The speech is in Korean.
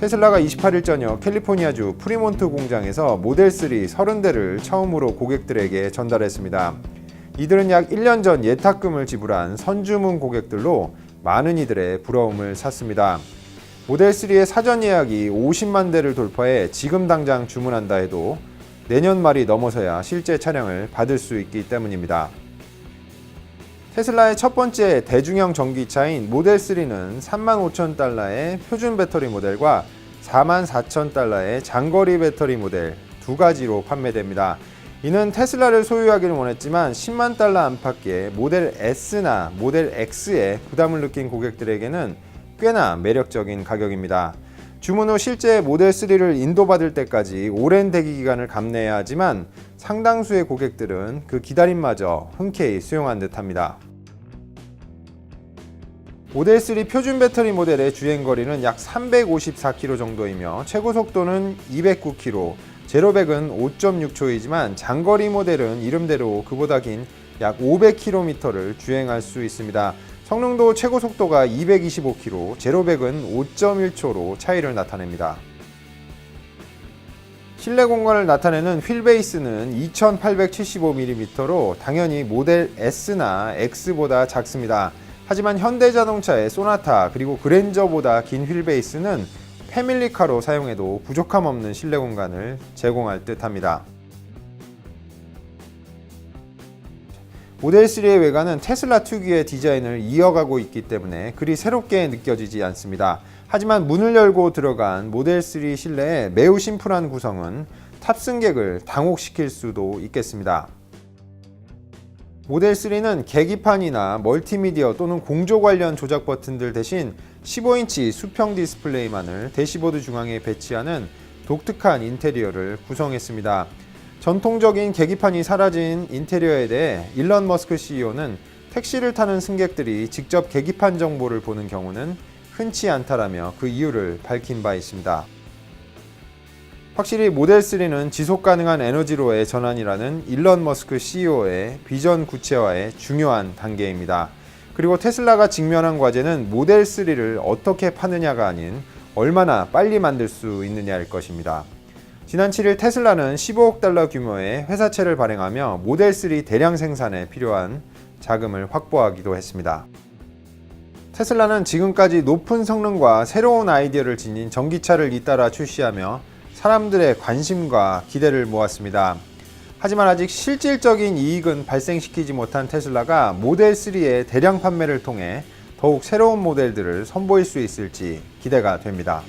테슬라가 28일 저녁 캘리포니아주 프리몬트 공장에서 모델 3 30대를 처음으로 고객들에게 전달했습니다. 이들은 약 1년 전 예탁금을 지불한 선주문 고객들로 많은 이들의 부러움을 샀습니다. 모델 3의 사전 예약이 50만 대를 돌파해 지금 당장 주문한다 해도 내년 말이 넘어서야 실제 차량을 받을 수 있기 때문입니다. 테슬라의 첫 번째 대중형 전기차인 모델 3는 3만 5천 달러의 표준 배터리 모델과 4만 4천 달러의 장거리 배터리 모델 두 가지로 판매됩니다. 이는 테슬라를 소유하기를 원했지만 10만 달러 안팎의 모델 S나 모델 X에 부담을 느낀 고객들에게는 꽤나 매력적인 가격입니다. 주문 후 실제 모델 3를 인도받을 때까지 오랜 대기 기간을 감내해야 하지만 상당수의 고객들은 그 기다림마저 흔쾌히 수용한 듯합니다. 모델 3 표준 배터리 모델의 주행 거리는 약 354km 정도이며 최고 속도는 209km, 제로백은 5.6초이지만 장거리 모델은 이름대로 그보다 긴 약 500km를 주행할 수 있습니다. 성능도 최고 속도가 225km, 제로백은 5.1초로 차이를 나타냅니다. 실내 공간을 나타내는 휠 베이스는 2875mm로 당연히 모델 S나 X보다 작습니다. 하지만 현대자동차의 소나타 그리고 그랜저보다 긴 휠 베이스는 패밀리카로 사용해도 부족함 없는 실내 공간을 제공할 듯합니다. 모델 3의 외관은 테슬라 특유의 디자인을 이어가고 있기 때문에 그리 새롭게 느껴지지 않습니다. 하지만 문을 열고 들어간 모델 3 실내의 매우 심플한 구성은 탑승객을 당혹시킬 수도 있겠습니다. 모델 3는 계기판이나 멀티미디어 또는 공조 관련 조작 버튼들 대신 15인치 수평 디스플레이만을 대시보드 중앙에 배치하는 독특한 인테리어를 구성했습니다. 전통적인 계기판이 사라진 인테리어에 대해 일론 머스크 CEO는 택시를 타는 승객들이 직접 계기판 정보를 보는 경우는 흔치 않다라며 그 이유를 밝힌 바 있습니다. 확실히 모델 3는 지속 가능한 에너지로의 전환이라는 일론 머스크 CEO의 비전 구체화의 중요한 단계입니다. 그리고 테슬라가 직면한 과제는 모델 3를 어떻게 파느냐가 아닌 얼마나 빨리 만들 수 있느냐일 것입니다. 지난 7일 테슬라는 15억 달러 규모의 회사채를 발행하며 모델 3 대량 생산에 필요한 자금을 확보하기도 했습니다. 테슬라는 지금까지 높은 성능과 새로운 아이디어를 지닌 전기차를 잇따라 출시하며 사람들의 관심과 기대를 모았습니다. 하지만 아직 실질적인 이익은 발생시키지 못한 테슬라가 모델 3의 대량 판매를 통해 더욱 새로운 모델들을 선보일 수 있을지 기대가 됩니다.